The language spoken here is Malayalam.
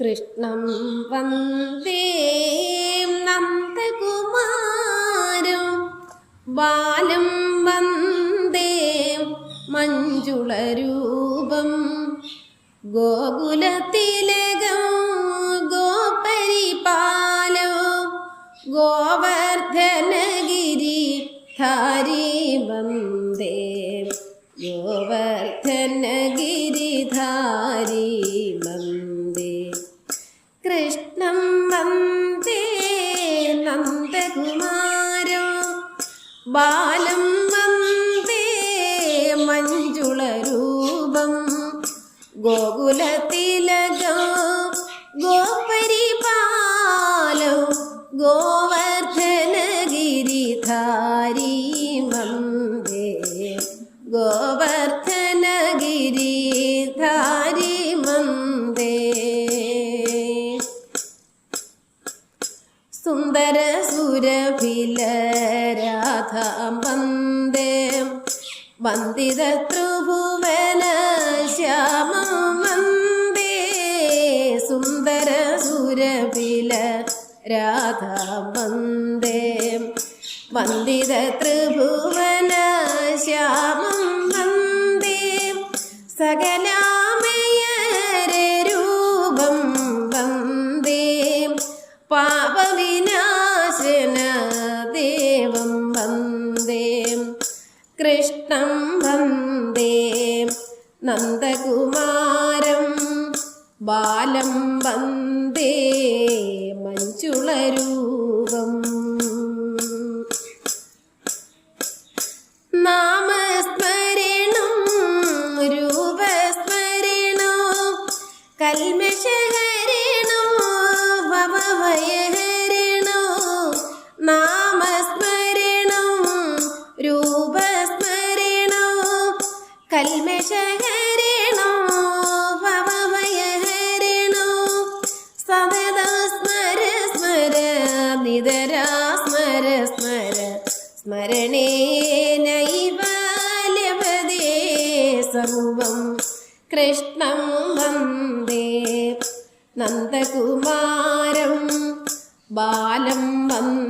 കൃഷ്ണം വന്ദേ നന്ദകുമാരം. ബാലം വന്ദേ മഞ്ജുളരൂപം. ഗോകുലത്തിലകം ഗോപരിപാലോ. ഗോവർദ്ധനഗിരി ധാരി വന്ദേ. ഗോവർദ്ധനഗിരിധാരി കൃഷ്ണം വന്ദേ നന്ദകുമാരോ. ബാലം വന്ദേ മഞ്ജുളരൂപം. ഗോകുലതിലകം ഗോപരിപാലോ ഗോവർദ്ധനഗിരിധാരി വന്ദേ. ഗോവർദ്ധനഗിരിധാരി സുരഭില രാധാം വന്ദേ വന്ദിത ത്രിഭുവന ശ്യാമം വന്ദേ സുന്ദര സുരഭില രാധാം വന്ദേ വന്ദിത ത്രിഭുവന ശ്യാമം വന്ദേ രൂപം വന്ദേ. പാപവിനാശന കൃഷ്ണം വന്ദേ. നന്ദകുമാരം ബാലം വന്ദേ. മഞ്ജുളരൂപം. നാമസ്മരണം രൂപസ്മരണോ കൽമഷഹരണോ ഭവഭയഹരണോ നാമസ്മരണം രൂപസ്മരണോ സ്മര സ്മര സർവം കൃഷ്ണം വന്ദേ. നന്ദകുമാരം ബാലം വന്ദേ.